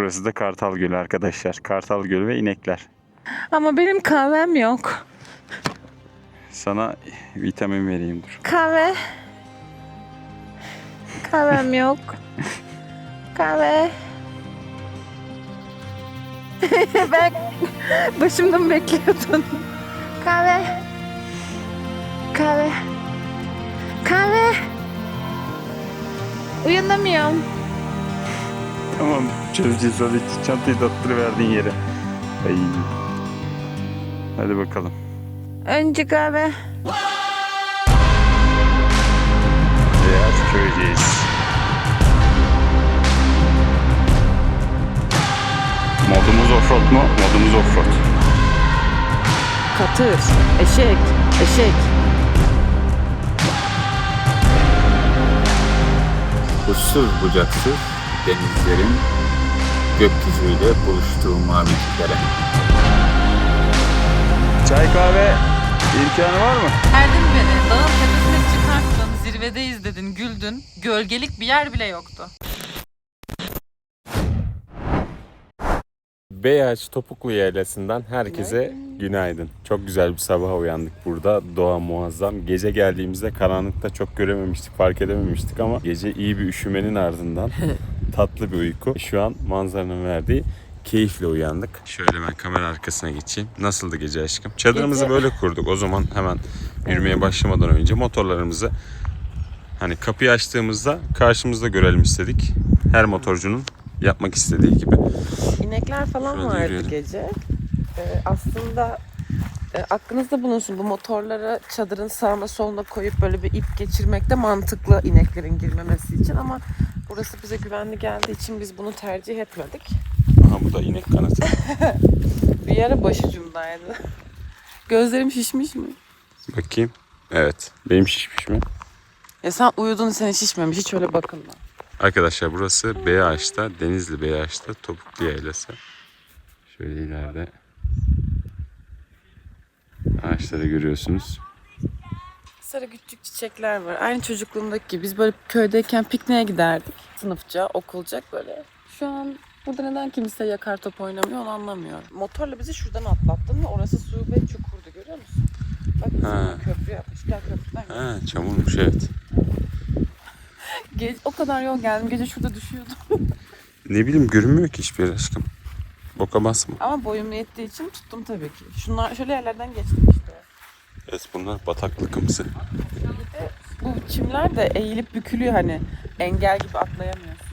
Burası da Kartal Gölü arkadaşlar. Kartal Gölü ve inekler. Ama benim kahvem yok. Sana vitamin vereyim dur. Kahve. Kahvem yok. Kahve. ben başımda mı bekliyordun? Kahve. Kahve. Kahve. Uyanamıyorum. Tamam çözeceğiz hadi çantayı da attırıverdin yere. Ay. Hadi bakalım. Önce kahve. Beyaz köyceğiz. Modumuz offroad mu? Modumuz offroad. Katır. Eşek. Eşek. Uçsuz bucaksız denizlerin gökyüzüyle buluştuğu maviliklere. Çay kahve imkanı var mı? Erdin beni. Dağın tepesine çıkarttın, zirvedeyiz dedin, güldün. Gölgelik bir yer bile yoktu. Beyaz Topuklu Yaylası'ndan herkese günaydın. Çok güzel bir sabah uyandık burada. Doğa muazzam. Gece geldiğimizde karanlıkta çok görememiştik, fark edememiştik ama gece iyi bir üşümenin ardından tatlı bir uyku. Şu an manzaranın verdiği keyifle uyandık. Şöyle ben kamera arkasına geçeyim. Nasıldı gece aşkım? Çadırımızı Gece- böyle kurduk. O zaman hemen yürümeye başlamadan önce motorlarımızı hani kapıyı açtığımızda karşımızda görelim istedik. Her motorcunun yapmak istediği gibi. İnekler falan Şöyle vardı yürüyelim. gece. Ee, aslında e, aklınızda bulunsun bu motorları çadırın sağına soluna koyup böyle bir ip geçirmek de mantıklı ineklerin girmemesi için ama burası bize güvenli geldiği için biz bunu tercih etmedik. Aha bu da inek kanatı. Bir ara başucumdaydı. Gözlerim şişmiş mi? Bakayım. Evet. Benim şişmiş mi? Ya sen uyudun senin şişmemiş hiç öyle bakınma. Arkadaşlar burası Beyaş'ta, Denizli Beyaş'ta Topuklu Yaylası. Şöyle ileride ağaçları görüyorsunuz. Sarı küçük çiçekler var. Aynı çocukluğumdaki gibi. Biz böyle köydeyken pikniğe giderdik. Sınıfça, okulcak böyle. Şu an burada neden kimse yakar top oynamıyor onu anlamıyorum. Motorla bizi şuradan atlattın ve orası su ve çukurdu görüyor musun? Bak bizim Ha. köprü yapmışlar köprüden. geç. Ha, çamurmuş evet. Ge- o kadar yol geldim. Gece şurada düşüyordum. Ne bileyim görünmüyor ki hiçbir yer aşkım. Boka basma. Ama boyum yettiği için tuttum tabii ki. Şunlar şöyle yerlerden geçtim işte. Evet bunlar bataklıkımsı. Bu çimler de eğilip bükülüyor hani. Engel gibi atlayamıyorsun.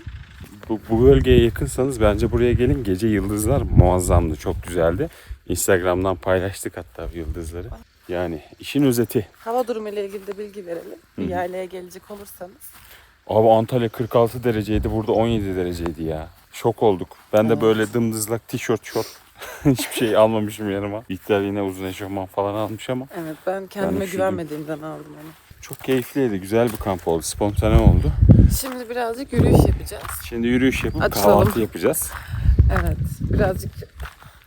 Bu, bu bölgeye yakınsanız bence buraya gelin. Gece yıldızlar muazzamdı. Çok güzeldi. Instagram'dan paylaştık hatta yıldızları. Yani işin özeti. Hava durumu ile ilgili de bilgi verelim. Bir yaylaya gelecek olursanız. Abi Antalya 46 dereceydi. Burada 17 dereceydi ya. Şok olduk. Ben de böyle dımdızlak tişört şort hiçbir şey almamışım yanıma. İhtiyaç yine uzun eşofman falan almış ama Evet ben kendime üşüdüm. güvenmediğimden aldım onu. çok keyifliydi. Güzel bir kamp oldu. Spontane oldu. Şimdi birazcık yürüyüş yapacağız. Şimdi yürüyüş yapıp Açılalım. kahvaltı yapacağız. Evet birazcık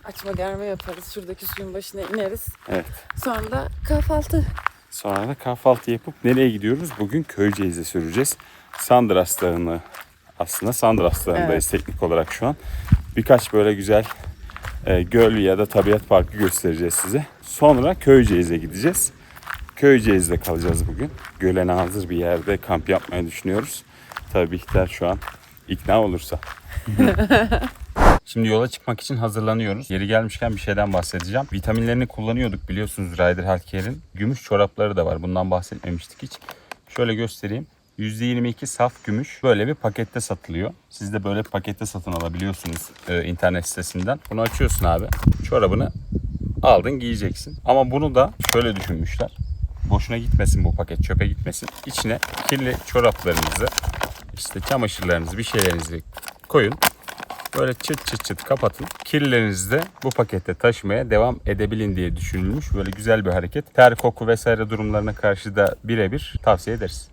açma germe yaparız. Şuradaki suyun başına ineriz. Evet. Sonra da kahvaltı. Sonra da kahvaltı yapıp nereye gidiyoruz? Bugün Köyceğiz'e süreceğiz. Sandras Dağı'nı aslında Sandras Dağı'ndayız teknik olarak şu an. Birkaç böyle güzel e, göl ya da tabiat parkı göstereceğiz size. Sonra Köyceğiz'e gideceğiz. Köyceğiz'de kalacağız bugün. Göle nazır bir yerde kamp yapmayı düşünüyoruz. Tabii Bihter şu an ikna olursa. Şimdi yola çıkmak için hazırlanıyoruz. Yeri gelmişken bir şeyden bahsedeceğim. Vitaminlerini kullanıyorduk biliyorsunuz Rider Healthcare'in. Gümüş çorapları da var. Bundan bahsetmemiştik hiç. Şöyle göstereyim. %22 saf gümüş böyle bir pakette satılıyor. Siz de böyle bir pakette satın alabiliyorsunuz e, internet sitesinden. Bunu açıyorsun abi. Çorabını aldın giyeceksin. Ama bunu da şöyle düşünmüşler. Boşuna gitmesin bu paket çöpe gitmesin. İçine kirli çoraplarınızı işte çamaşırlarınızı bir şeylerinizi koyun. Böyle çıt çıt çıt kapatın. Kirlerinizi de bu pakette taşımaya devam edebilin diye düşünülmüş. Böyle güzel bir hareket. Ter, koku vesaire durumlarına karşı da birebir tavsiye ederiz.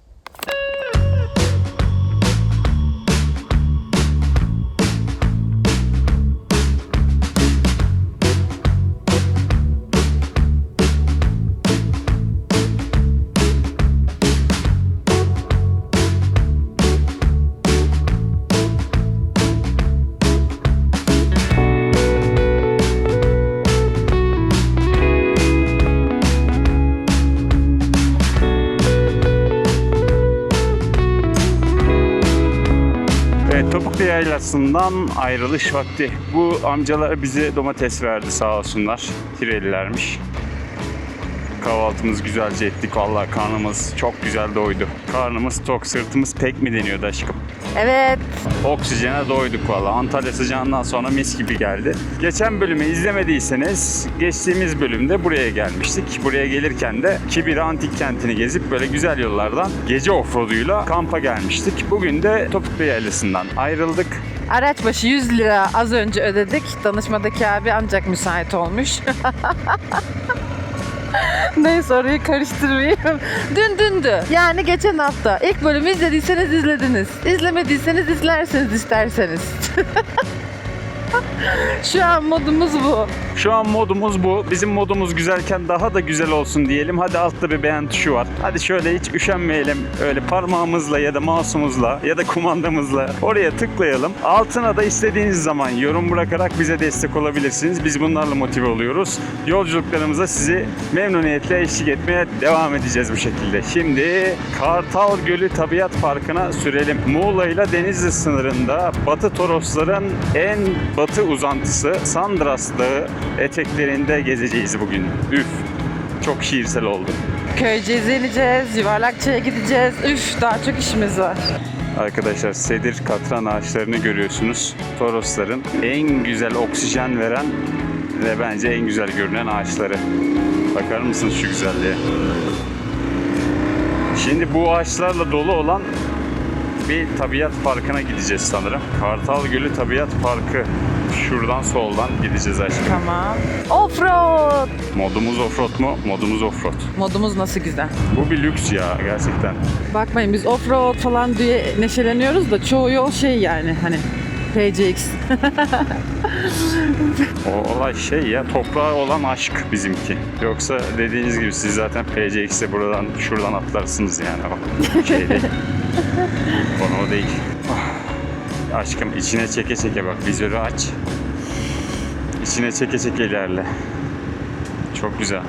Ayrılış vakti. Bu amcalar bize domates verdi sağ olsunlar. Tirelilermiş. Kahvaltımız güzelce ettik. Vallahi karnımız çok güzel doydu. Karnımız tok, sırtımız pek mi deniyordu aşkım? Evet. Oksijene doyduk valla. Antalya sıcağından sonra mis gibi geldi. Geçen bölümü izlemediyseniz geçtiğimiz bölümde buraya gelmiştik. Buraya gelirken de Kibir Antik Kenti'ni gezip böyle güzel yollardan gece offroaduyla kampa gelmiştik. Bugün de Topuklu Yaylası'ndan ayrıldık. Araç başı 100 lira az önce ödedik. Danışmadaki abi ancak müsait olmuş. Neyse orayı karıştırmayayım. Dün dündü. Yani geçen hafta. İlk bölümü izlediyseniz izlediniz. İzlemediyseniz izlersiniz isterseniz. Şu an modumuz bu. Şu an modumuz bu. Bizim modumuz güzelken daha da güzel olsun diyelim. Hadi altta bir beğen tuşu var. Hadi şöyle hiç üşenmeyelim. Öyle parmağımızla ya da mouse'umuzla ya da kumandamızla oraya tıklayalım. Altına da istediğiniz zaman yorum bırakarak bize destek olabilirsiniz. Biz bunlarla motive oluyoruz. Yolculuklarımıza sizi memnuniyetle eşlik etmeye devam edeceğiz bu şekilde. Şimdi Kartal Gölü Tabiat Parkı'na sürelim. Muğla ile Denizli sınırında Batı Torosların en batı uzantısı Sandras Dağı eteklerinde gezeceğiz bugün. Üf! Çok şiirsel oldu. Köyceğiz'e ineceğiz, Yuvarlakçı'ya gideceğiz. Üf daha çok işimiz var. Arkadaşlar sedir katran ağaçlarını görüyorsunuz. Torosların en güzel oksijen veren ve bence en güzel görünen ağaçları. Bakar mısınız şu güzelliğe? Şimdi bu ağaçlarla dolu olan bir tabiat parkına gideceğiz sanırım. Kartal Gölü Tabiat Parkı. Şuradan soldan gideceğiz aşkım. Tamam. Offroad. Modumuz offroad mu? Modumuz offroad. Modumuz nasıl güzel. Bu bir lüks ya gerçekten. Bakmayın biz offroad falan diye neşeleniyoruz da çoğu yol şey yani hani PCX. O olay şey ya toprağa olan aşk bizimki. Yoksa dediğiniz gibi siz zaten PCX'e buradan şuradan atlarsınız yani o şey değil. Konu o değil. Ah, Aşkım içine çeke çeke bak vizörü aç. İçine çeke çeke ilerle. Çok güzel.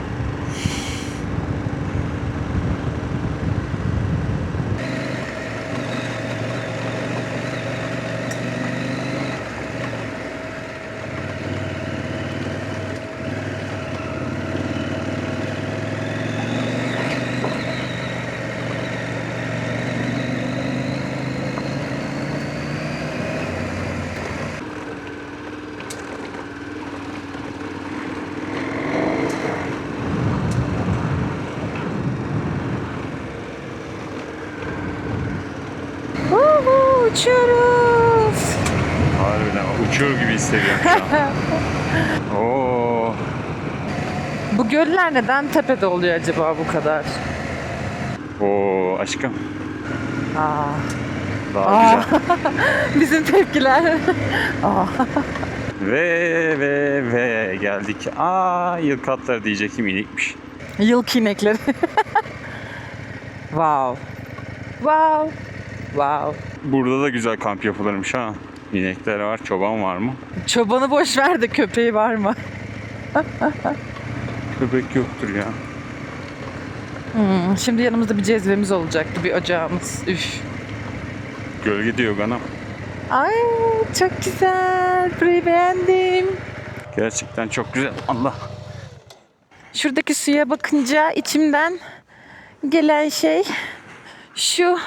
Uçuyor gibi hissediyorum şu an. Oo, Bu göller neden tepede oluyor acaba bu kadar? oo aşkım Aa, daha Aa. güzel. bizim tepkiler. Aa. Ve ve ve geldik. Aa yılkatlar diyecektim inikmiş. Yılkı inekleri. wow. Wow. Wow. Burada da güzel kamp yapılırmış ha. İnekler var, çoban var mı? Çobanı boş ver de köpeği var mı? Köpek yoktur ya. Hmm, şimdi yanımızda bir cezvemiz olacaktı, bir ocağımız. Üf. Gölge diyor anam. Ay çok güzel. Burayı beğendim. Gerçekten çok güzel. Allah. Şuradaki suya bakınca içimden gelen şey şu.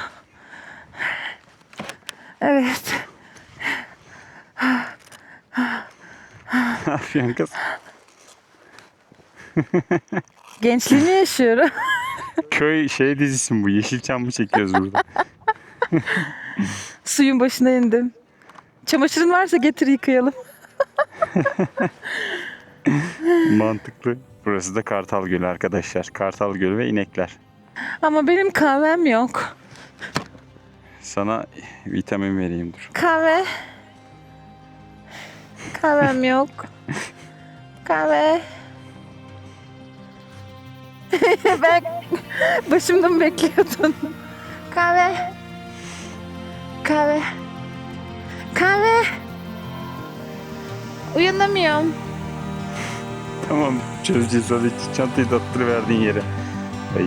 Evet. Ne yapıyorsun kız? Gençliğimi yaşıyorum. Köy şey dizisi mi bu? Yeşilçam mı çekiyoruz burada? Suyun başına indim. Çamaşırın varsa getir yıkayalım. Mantıklı. Burası da Kartal Gölü arkadaşlar. Kartal Gölü ve inekler. Ama benim kahvem yok. Sana vitamin vereyim dur. Kahve. Kahvem yok. Kahve. ben başımda mı bekliyordun? Kahve. Kahve. Kahve. Uyanamıyorum. Tamam çözeceğiz hadi çantayı da attırıverdiğin yere. Ay.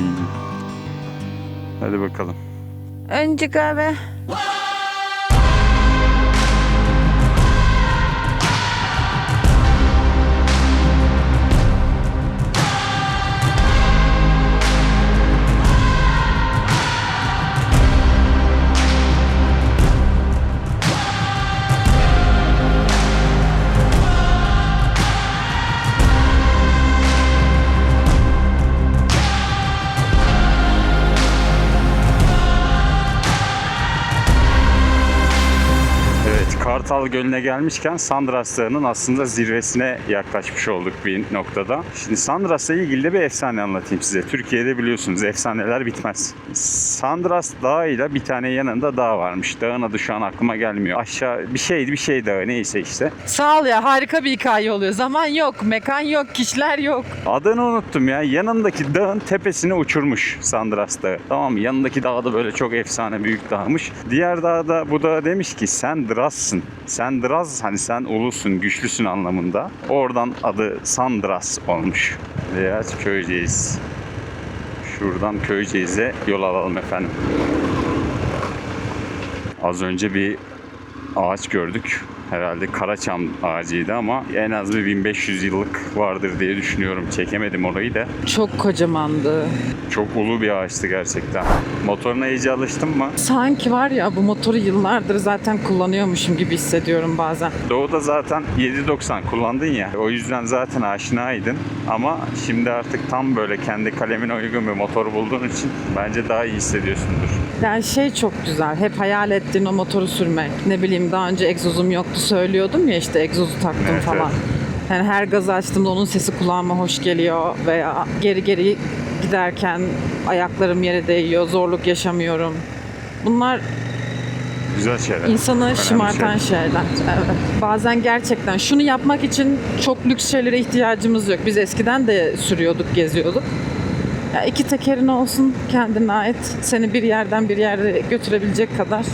Hadi bakalım. Önce kahve. Kartal Gölü'ne gelmişken Sandras Dağı'nın aslında zirvesine yaklaşmış olduk bir noktada. Şimdi Sandras'la ilgili de bir efsane anlatayım size. Türkiye'de biliyorsunuz efsaneler bitmez. Sandras Dağı ile bir tane yanında dağ varmış. Dağın adı şu an aklıma gelmiyor. Aşağı bir şeydi bir şey dağı neyse işte. Sağ ol ya harika bir hikaye oluyor. Zaman yok, mekan yok, kişiler yok. Adını unuttum ya. Yanındaki dağın tepesine uçurmuş Sandras Dağı. Tamam mı? Yanındaki dağ da böyle çok efsane büyük dağmış. Diğer dağda bu da demiş ki sen Dras'sın. Sen Draz hani sen ulusun, güçlüsün anlamında. Oradan adı Sandras olmuş. Biraz köyceğiz. Şuradan köyceğize yol alalım efendim. Az önce bir ağaç gördük. Herhalde Karaçam ağacıydı ama en az bir 1500 yıllık vardır diye düşünüyorum. Çekemedim orayı da. Çok kocamandı. Çok ulu bir ağaçtı gerçekten. Motoruna iyice alıştın mı? Sanki var ya bu motoru yıllardır zaten kullanıyormuşum gibi hissediyorum bazen. Doğuda zaten 790 kullandın ya. O yüzden zaten aşinaydın. Ama şimdi artık tam böyle kendi kalemine uygun bir motor bulduğun için bence daha iyi hissediyorsundur. Yani şey çok güzel. Hep hayal ettiğin o motoru sürmek. Ne bileyim daha önce egzozum yoktu söylüyordum ya işte egzozu taktım Evet, falan. evet. Yani her gaz açtığımda onun sesi kulağıma hoş geliyor veya geri geri giderken ayaklarım yere değiyor, zorluk yaşamıyorum. Bunlar Güzel şeyler. insanı Önemli şımartan şey. şeyler. Evet. Bazen gerçekten şunu yapmak için çok lüks şeylere ihtiyacımız yok. Biz eskiden de sürüyorduk, geziyorduk. Ya iki tekerin olsun kendine ait seni bir yerden bir yere götürebilecek kadar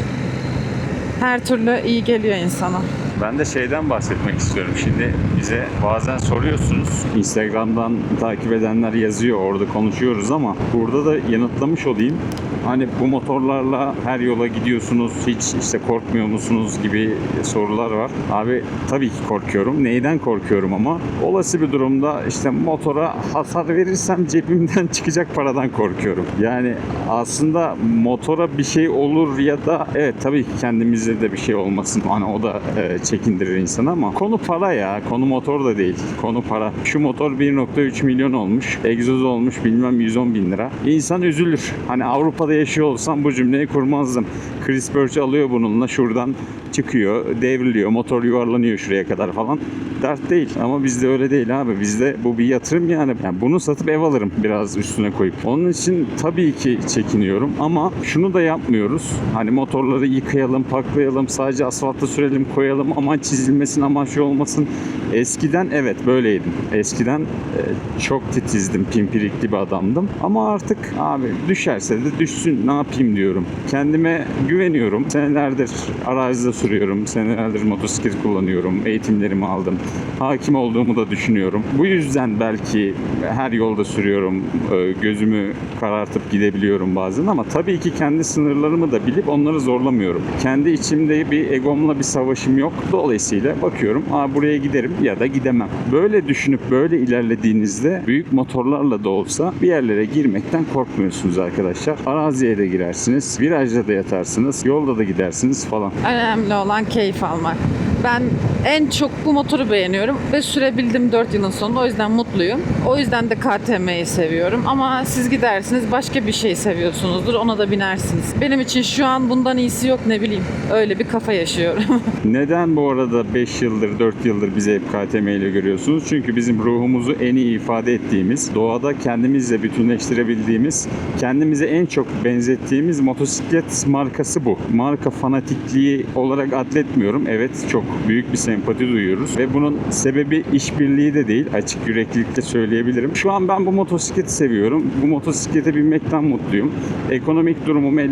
her türlü iyi geliyor insana. Ben de şeyden bahsetmek istiyorum. Şimdi bize bazen soruyorsunuz. Instagram'dan takip edenler yazıyor. Orada konuşuyoruz ama burada da yanıtlamış olayım. Hani bu motorlarla her yola gidiyorsunuz. Hiç işte korkmuyor musunuz gibi sorular var. Abi tabii ki korkuyorum. Neyden korkuyorum ama? Olası bir durumda işte motora hasar verirsem cebimden çıkacak paradan korkuyorum. Yani aslında motora bir şey olur ya da evet tabii ki kendimize de bir şey olmasın. Hani o da e, çekindirir insanı ama konu para ya. Konu motor da değil. Konu para. Şu motor 1.3 milyon olmuş. Egzoz olmuş bilmem 110 bin lira. İnsan üzülür. Hani Avrupa'da yaşıyor olsam bu cümleyi kurmazdım. Chris Birch alıyor bununla şuradan çıkıyor, devriliyor, motor yuvarlanıyor şuraya kadar falan. Dert değil ama bizde öyle değil abi. Bizde bu bir yatırım yani. yani bunu satıp ev alırım biraz üstüne koyup. Onun için tabii ki çekiniyorum ama şunu da yapmıyoruz. Hani motorları yıkayalım, paklayalım, sadece asfaltta sürelim, koyalım. Aman çizilmesin, aman şey olmasın. Eskiden evet böyleydim. Eskiden e, çok titizdim, pimpirikli bir adamdım. Ama artık abi düşerse de düşsün ne yapayım diyorum. Kendime güveniyorum. Senelerdir arazide sürüyorum. Senelerdir motosiklet kullanıyorum. Eğitimlerimi aldım. Hakim olduğumu da düşünüyorum. Bu yüzden belki her yolda sürüyorum. Ee, Gözümü karartıp gidebiliyorum bazen ama tabii ki kendi sınırlarımı da bilip onları zorlamıyorum. Kendi içimde bir egomla bir savaşım yok. Dolayısıyla bakıyorum, Aa, buraya giderim ya da gidemem. Böyle düşünüp böyle ilerlediğinizde büyük motorlarla da olsa bir yerlere girmekten korkmuyorsunuz arkadaşlar. Araziye de girersiniz, virajda da yatarsınız, yolda da gidersiniz falan. Önemli olan keyif almak. Ben en çok bu motoru beğeniyorum ve sürebildim 4 yılın sonunda o yüzden mutluyum. O yüzden de KTM'yi seviyorum ama siz gidersiniz başka bir şey seviyorsunuzdur ona da binersiniz. Benim için şu an bundan iyisi yok ne bileyim. Öyle bir kafa yaşıyorum. Neden bu arada 5 yıldır, 4 yıldır bizi hep KTM ile görüyorsunuz? Çünkü bizim ruhumuzu en iyi ifade ettiğimiz, doğada kendimizle bütünleştirebildiğimiz, kendimize en çok benzettiğimiz motosiklet markası bu. Marka fanatikliği olarak adletmiyorum. Evet çok büyük bir sempati duyuyoruz ve bunun sebebi işbirliği de değil. Açık yüreklilikle söyleyebilirim. Şu an ben bu motosikleti seviyorum. Bu motosiklete binmekten mutluyum. Ekonomik durumum el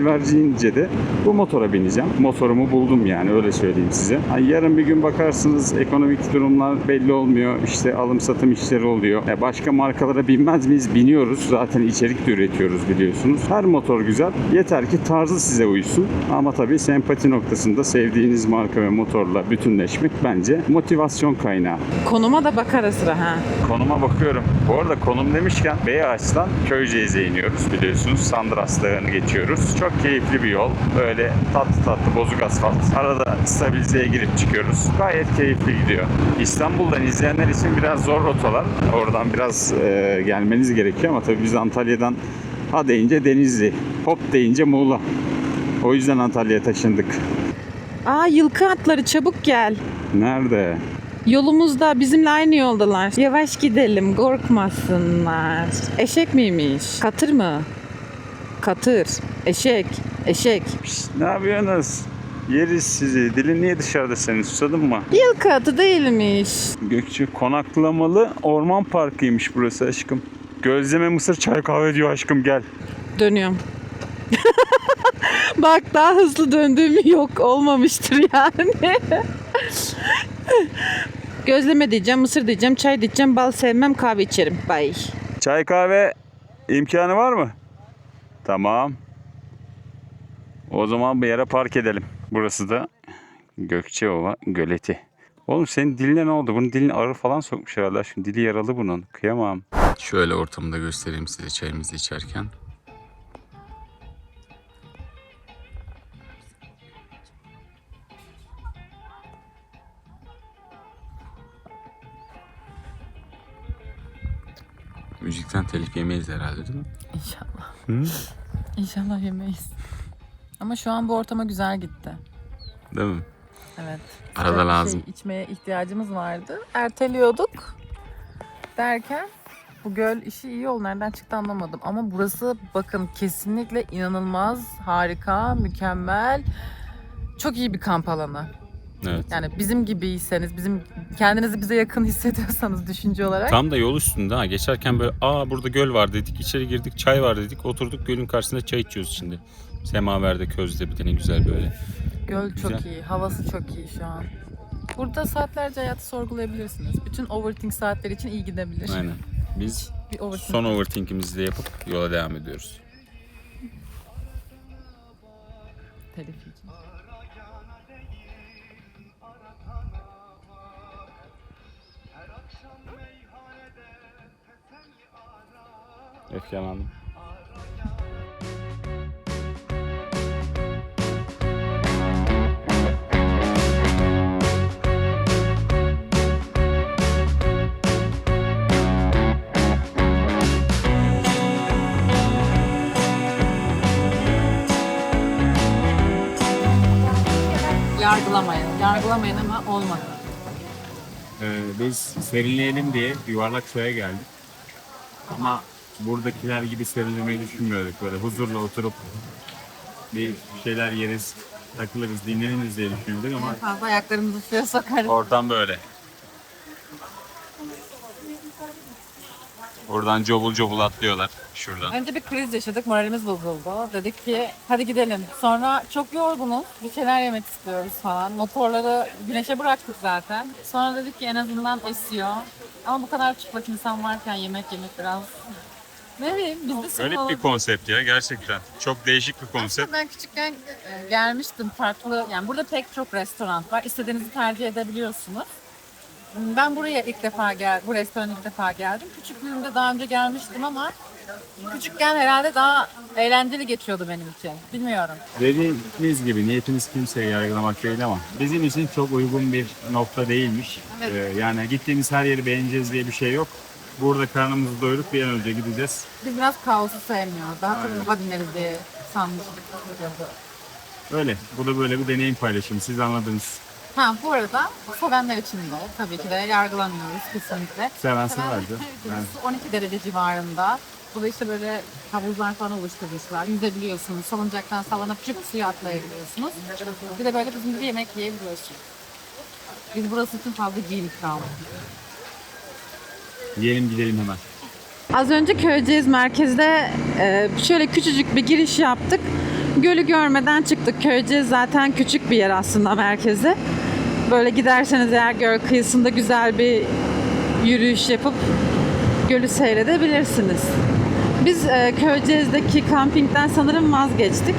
de bu motora bineceğim. Motorumu buldum yani öyle söyleyeyim size. Hani yarın bir gün bakarsınız ekonomik durumlar belli olmuyor. İşte alım satım işleri oluyor. E başka markalara binmez miyiz? Biniyoruz. Zaten içerik de üretiyoruz biliyorsunuz. Her motor güzel. Yeter ki tarzı size uysun. Ama tabii sempati noktasında sevdiğiniz marka ve motorla bütünleşmek bence motivasyon kaynağı. Konuma da bakar ara sıra ha. Konuma bakıyorum. Bu arada konum demişken Beyağaç'tan Köyceğiz'e iniyoruz biliyorsunuz. Sandras Dağı'nı geçiyoruz. Çok keyifli bir yol. Böyle tatlı tatlı bozuk asfalt. Arada stabilizeye girip çıkıyoruz. Gayet keyifli gidiyor. İstanbul'dan izleyenler için biraz zor rotalar. Oradan biraz e, gelmeniz gerekiyor ama tabii biz Antalya'dan ha deyince Denizli, hop deyince Muğla. O yüzden Antalya'ya taşındık. Aa yılkı atları çabuk gel. Nerede? Yolumuzda bizimle aynı yoldalar. Yavaş gidelim korkmasınlar. Eşek miymiş? Katır mı? Katır. Eşek. Eşek. Pişt, ne yapıyorsunuz? Yeriz sizi. Dilin niye dışarıda senin? Susadın mı? Yılkı atı değilmiş. Gökçe konaklamalı orman parkıymış burası aşkım. Gözleme mısır çay kahve diyor aşkım gel. Dönüyorum. Bak daha hızlı döndüğüm yok olmamıştır yani. Gözleme diyeceğim, mısır diyeceğim, çay diyeceğim, bal sevmem, kahve içerim. Bye. Çay kahve imkanı var mı? Tamam. O zaman bir yere park edelim. Burası da Gökçeova Göleti. Oğlum senin diline ne oldu? Bunun diline arı falan sokmuş herhalde. Şimdi dili yaralı bunun. Kıyamam. Şöyle ortamı da göstereyim size çayımızı içerken. Müzikten telif yemeyiz herhalde değil mi? İnşallah. İnşallah yemeyiz. Ama şu an bu ortama güzel gitti. Değil mi? Evet. Arada Sıcak bir lazım. Şey içmeye ihtiyacımız vardı. Erteliyorduk. Derken bu göl işi iyi oldu. Nereden çıktı anlamadım. Ama burası bakın kesinlikle inanılmaz, harika, mükemmel. Çok iyi bir kamp alanı. Evet. Yani bizim gibiyseniz, bizim kendinizi bize yakın hissediyorsanız düşünce olarak. Tam da yol üstünde ha. Geçerken böyle aa burada göl var dedik. içeri girdik çay var dedik. Oturduk gölün karşısında çay içiyoruz şimdi. Semaverde közde bir tane güzel böyle. Göl çok Güzel. iyi, havası çok iyi şu an. Burada saatlerce hayatı sorgulayabilirsiniz. Bütün overthink saatleri için iyi gidebilir. Aynen. Biz Bir overthink. son overthinkimizi de yapıp yola devam ediyoruz. Telif için. Efkarlandım. Yargılamayın. Yargılamayın ama olmadı. Ee, biz serinleyelim diye yuvarlak suya geldik. Ama buradakiler gibi serinlemeyi düşünmüyorduk. Böyle huzurla oturup bir şeyler yeriz, takılırız, dinleniriz diye düşündük ama Fazla ayaklarımızı suya sokarız. ortam böyle. Oradan cobul cobul atlıyorlar şuradan. Önce bir kriz yaşadık, moralimiz bozuldu. Dedik ki hadi gidelim. Sonra çok yorgunuz, bir şeyler yemek istiyoruz falan. Motorları güneşe bıraktık zaten. Sonra dedik ki en azından esiyor. Ama bu kadar çıplak insan varken yemek yemek biraz... Ne bileyim biz de Garip bir konsept ya gerçekten. Çok değişik bir konsept. Ben küçükken e, gelmiştim farklı yani burada pek çok restoran var. İstediğinizi tercih edebiliyorsunuz. Ben buraya ilk defa gel, bu restorana ilk defa geldim. Küçüklüğümde daha önce gelmiştim ama küçükken herhalde daha eğlenceli geçiyordu benim için. Bilmiyorum. Dediğiniz gibi niyetimiz kimseyi yargılamak değil ama bizim için çok uygun bir nokta değilmiş. Evet. Ee, yani gittiğimiz her yeri beğeneceğiz diye bir şey yok. Burada karnımızı doyurup bir an önce gideceğiz. Biz biraz kaosu sevmiyoruz. Daha kafa dinleriz diye sanmıştık. Öyle. Bu da böyle bir deneyim paylaşımı. Siz anladınız. Ha bu arada sevenler için de tabii ki de yargılamıyoruz kesinlikle. Seven severdi. Su 12 derece civarında. Bu da işte böyle havuzlar falan oluşturmuşlar. Yüzebiliyorsunuz. Salıncaktan sallanıp çık suya atlayabiliyorsunuz. Bir de böyle bizim gibi yemek yiyebiliyorsunuz. Biz burası için fazla giyinik kaldık. yiyelim gidelim hemen. Az önce Köyceğiz merkezde e, şöyle küçücük bir giriş yaptık. Gölü görmeden çıktık. Köyceğiz zaten küçük bir yer aslında merkezi. Böyle giderseniz eğer göl kıyısında güzel bir yürüyüş yapıp gölü seyredebilirsiniz. Biz e, Köyceğiz'deki kampingden sanırım vazgeçtik.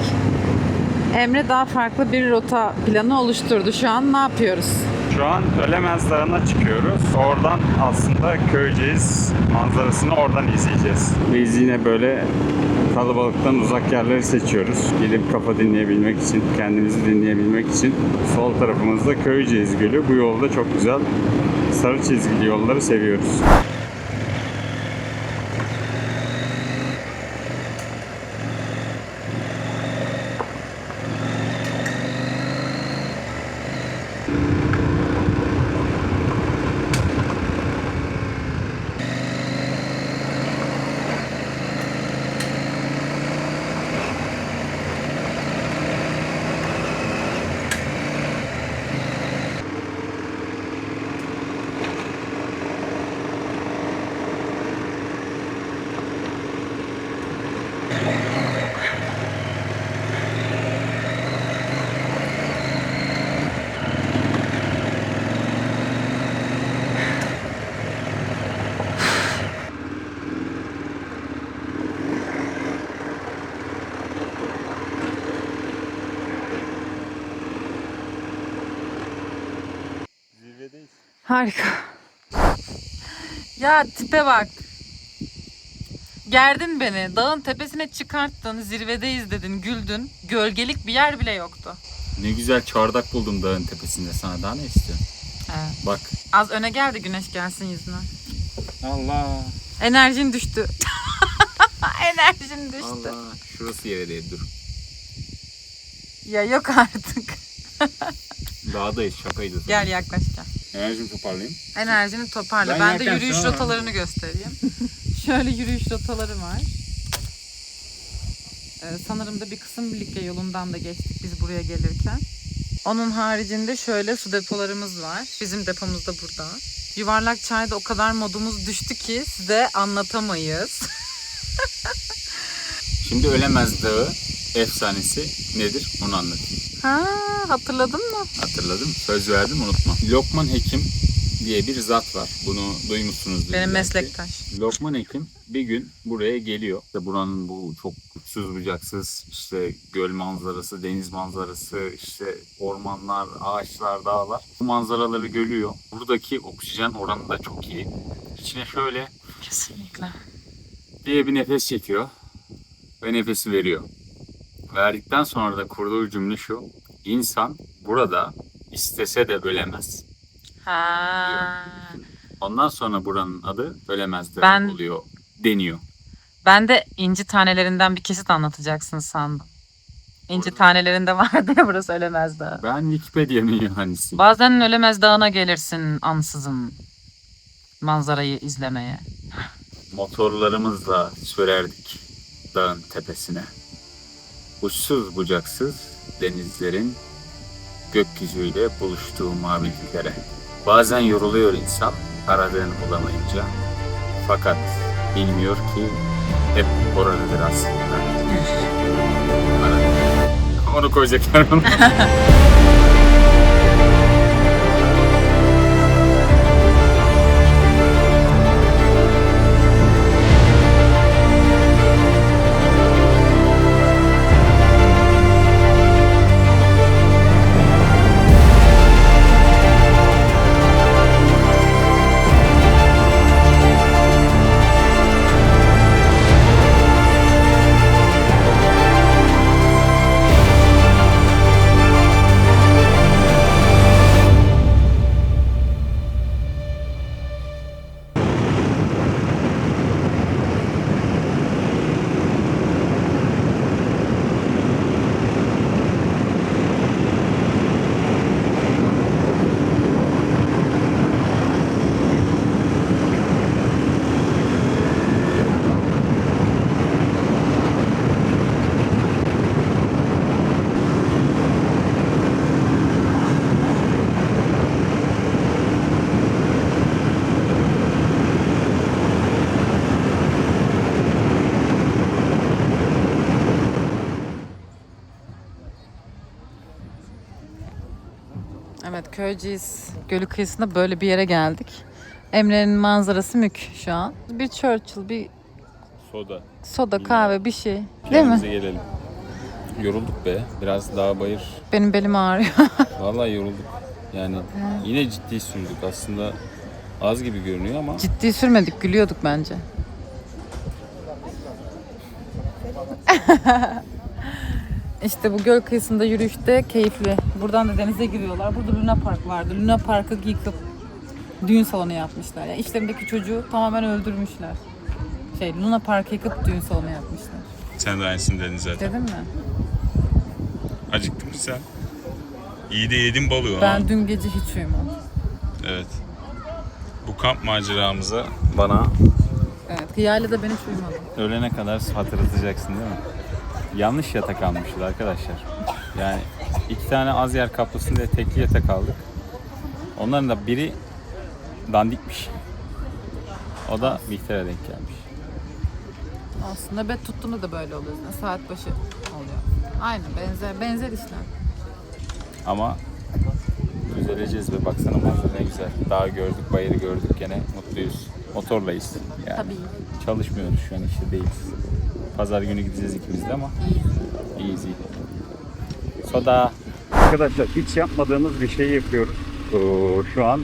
Emre daha farklı bir rota planı oluşturdu. Şu an ne yapıyoruz? Şu an Ölemez Dağı'na çıkıyoruz. Oradan aslında Köyceğiz manzarasını oradan izleyeceğiz. Biz yine böyle kalabalıktan uzak yerleri seçiyoruz. Gidip kafa dinleyebilmek için, kendimizi dinleyebilmek için. Sol tarafımızda Köyceğiz Gölü. Bu yolda çok güzel sarı çizgili yolları seviyoruz. Harika. Ya tipe bak. Gerdin beni. Dağın tepesine çıkarttın. Zirvedeyiz dedin. Güldün. Gölgelik bir yer bile yoktu. Ne güzel çardak buldum dağın tepesinde sana daha ne istiyorsun? Evet. Bak. Az öne geldi güneş gelsin yüzüne. Allah. Enerjin düştü. Enerjin düştü. Allah. Şurası yere değil dur. Ya yok artık. Dağdayız şakaydı. Gel yaklaş gel. Enerjimi toparlayayım. Enerjini toparla. Ben Ben, de yerken yürüyüş sana- rotalarını göstereyim. Şöyle yürüyüş rotaları var. Ee, sanırım da bir kısım Likya yolundan da geçtik biz buraya gelirken. Onun haricinde şöyle su depolarımız var. Bizim depomuz da burada. Yuvarlak çayda o kadar modumuz düştü ki size anlatamayız. Şimdi Ölemez Dağı efsanesi nedir onu anlatayım. Ha hatırladın mı? Hatırladım. Söz verdim unutma. Lokman Hekim diye bir zat var. Bunu duymuşsunuzdur. Benim meslektaş. Lokman Hekim bir gün buraya geliyor. İşte buranın bu çok uçsuz bucaksız işte göl manzarası, deniz manzarası, işte ormanlar, ağaçlar, dağlar. Bu manzaraları görüyor. Buradaki oksijen oranı da çok iyi. İçine şöyle Kesinlikle. diye bir nefes çekiyor ve nefesi veriyor. Verdikten sonra da kurduğu cümle şu. İnsan burada istese de ölemez. Ha. Ondan sonra buranın adı Ölemez Dağı Ben- oluyor deniyor. Ben de inci tanelerinden bir kesit anlatacaksın sandım. İnci tanelerinde vardı ya burası Ölemez Dağı. Ben Wikipedia mühendisiyim. Bazen Ölemez Dağı'na gelirsin ansızın manzarayı izlemeye. Motorlarımızla sürerdik dağın tepesine. Uçsuz bucaksız denizlerin gökyüzüyle buluştuğu maviliklere. Bazen yoruluyor insan aradığını bulamayınca. Fakat bilmiyor ki hep oradadır aslında. Onu koyacaklar onu. Köyceğiz Gölü kıyısında böyle bir yere geldik. Emre'nin manzarası mük şu an. Bir Churchill, bir Soda. soda, kahve bir şey. Değil mi? Kendimize gelelim. Yorulduk be. Biraz dağ bayır. Benim belim ağrıyor. Vallahi yorulduk. Yani yine ciddi sürdük. Aslında az gibi görünüyor ama Ciddi sürmedik, gülüyorduk bence. işte bu göl kıyısında yürüyüşte keyifli. Buradan da denize giriyorlar. Burada Luna Park vardı. Luna Park'ı yıkıp düğün salonu yapmışlar. Yani işlerindeki çocuğu tamamen öldürmüşler. Şey, Luna Park'ı yıkıp düğün salonu yapmışlar. Sen de aynısını dedin zaten. Dedim mi? Acıktın mı sen? İyi de yedin balığı ha. Ben dün gece hiç uyumadım. Evet. Bu kamp maceramıza bana Evet, Hiyale de ben hiç uyumadım. ölene kadar hatırlatacaksın değil mi? Yanlış yatak almışız arkadaşlar. Yani iki tane az yer kaplasın diye tekli yatak aldık. Onların da biri dandikmiş. O da Bihter'e denk gelmiş. Aslında bet tuttuğunda da böyle oluyor. zaten. Saat başı oluyor. Aynı benzer benzer işler. Ama düzeleceğiz ve baksana manzara ne güzel. Dağ gördük, bayırı gördük gene mutluyuz. Motorlayız. Yani Tabii. çalışmıyoruz şu an işte değiliz. Pazar günü gideceğiz ikimiz de ama iyiyiz iyi. Soda. Arkadaşlar hiç yapmadığımız bir şey yapıyoruz. Oo, şu an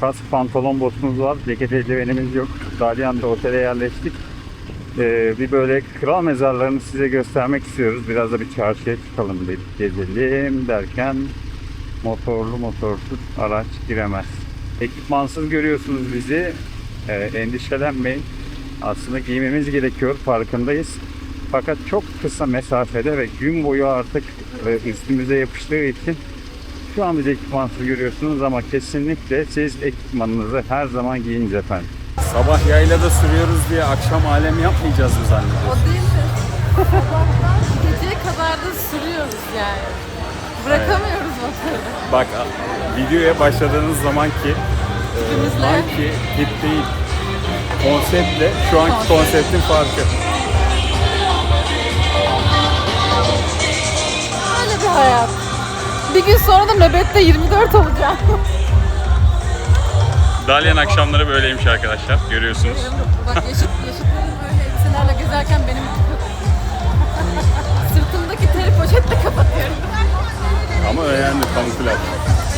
kask pantolon botumuz var. Ceket eldivenimiz yok. Dalyan'da otele yerleştik. Ee, bir böyle kral mezarlarını size göstermek istiyoruz. Biraz da bir çarşıya çıkalım dedik gezelim derken motorlu motorsuz araç giremez. Ekipmansız görüyorsunuz bizi. Ee, endişelenmeyin. Aslında giymemiz gerekiyor farkındayız. Fakat çok kısa mesafede ve gün boyu artık e, üstümüze yapıştığı için şu an biz ekipmansız görüyorsunuz ama kesinlikle siz ekipmanınızı her zaman giyiniz efendim. Sabah yaylada sürüyoruz diye akşam alem yapmayacağız mı zannediyorsun? O değil de sabahtan geceye kadar da sürüyoruz yani. Bırakamıyoruz motoru. Bak videoya başladığınız zamanki e, Tipimizle. anki tip değil konseptle şu anki konseptin farkı. Öyle bir hayat. Bir gün sonra da nöbette 24 olacağım. Dalyan akşamları böyleymiş arkadaşlar görüyorsunuz. Bak yaşıt, yaşıtlarım böyle elbiselerle gezerken benim sırtımdaki teri poşetle kapatıyorum. Ama önemli kamuflaj.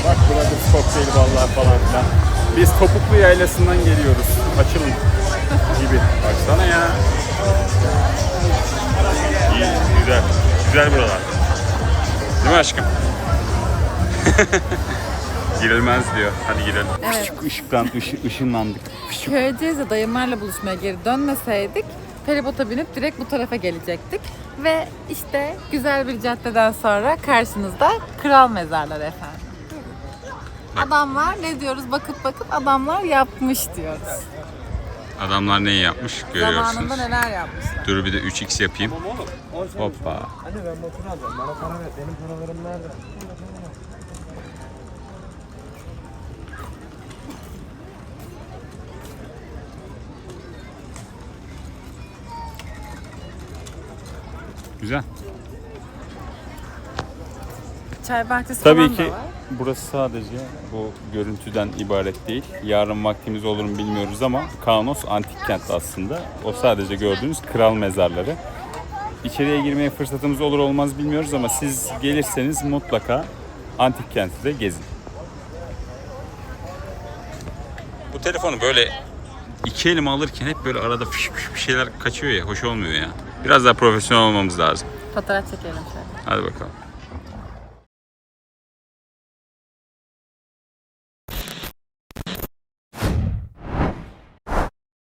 Bak burada kokteyl ballar falan filan. Biz topuklu yaylasından geliyoruz. Açılın gibi. Baksana ya. İyi, güzel. Güzel buralar. Değil mi aşkım? Girilmez diyor. Hadi girelim. Evet. Işıktan, ışı, ışınlandık. Köyceğiz'e dayımlarla buluşmaya geri dönmeseydik feribota binip direkt bu tarafa gelecektik. Ve işte güzel bir caddeden sonra karşınızda kral mezarları efendim. Adamlar ne diyoruz bakıp bakıp adamlar yapmış diyoruz. Adamlar neyi yapmış görüyorsunuz. Zamanında neler yapmışlar. Dur bir de 3x yapayım. Hoppa. Güzel. Çay bahçesi Tabii falan da ki var. Burası sadece bu görüntüden ibaret değil. Yarın vaktimiz olur mu bilmiyoruz ama Kaunos antik kent aslında. O sadece gördüğünüz kral mezarları. İçeriye girmeye fırsatımız olur olmaz bilmiyoruz ama siz gelirseniz mutlaka antik kenti de gezin. Bu telefonu böyle iki elime alırken hep böyle arada fış fış bir şeyler kaçıyor ya hoş olmuyor ya. Biraz daha profesyonel olmamız lazım. Fotoğraf çekelim şöyle. Hadi bakalım.